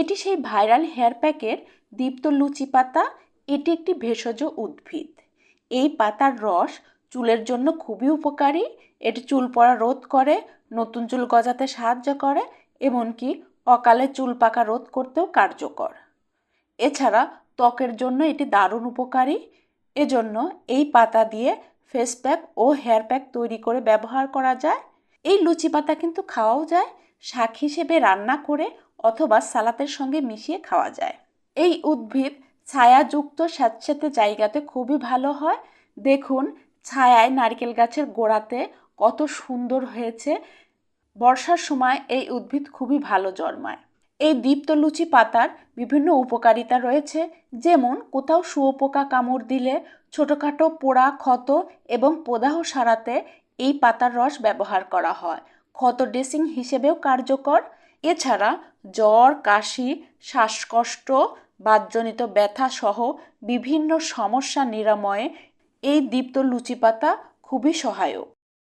এটি সেই viral hair প্যাকের দীপ্ত লুচি পাতা। এটি একটি ভেষজ উদ্ভিদ। এই পাতার রস চুলের জন্য খুবই উপকারী। এটি চুল পড়া রোধ করে, নতুন চুল গজাতে সাহায্য করে, এমনকি অকালে চুল পাকা রোধ করতেও কার্যকর। এছাড়া ত্বকের জন্য এটি দারুণ উপকারী। এজন্য এই পাতা দিয়ে ফেস প্যাক ও হেয়ার প্যাক তৈরি করে ব্যবহার করা যায়। এই লুচি পাতা কিন্তু খাওয়াও যায়। শাক হিসেবে রান্না করে অথবা সালাতের সঙ্গে মিশিয়ে খাওয়া যায়। এই উদ্ভিদ ছায়াযুক্ত স্যাঁতস্যাঁতে জায়গাতে খুবই ভালো হয়। দেখুন, ছায়ায় নারকেল গাছের গোড়াতে কত সুন্দর হয়েছে। বর্ষার সময় এই উদ্ভিদ খুবই ভালো জন্মায়। এই দীপ্তলুচি পাতার বিভিন্ন উপকারিতা রয়েছে। যেমন, কোথাও শুয়োপোকা কামড় দিলে ছোটোখাটো পোড়া ক্ষত এবং প্রদাহ সারাতে এই পাতার রস ব্যবহার করা হয়। ক্ষত ড্রেসিং হিসেবেও কার্যকর। এছাড়া জ্বর, কাশি, শ্বাসকষ্ট, বাতজনিত ব্যথা সহ বিভিন্ন সমস্যা নিরাময়ে এই দীপ্ত লুচি পাতা খুবই সহায়ক।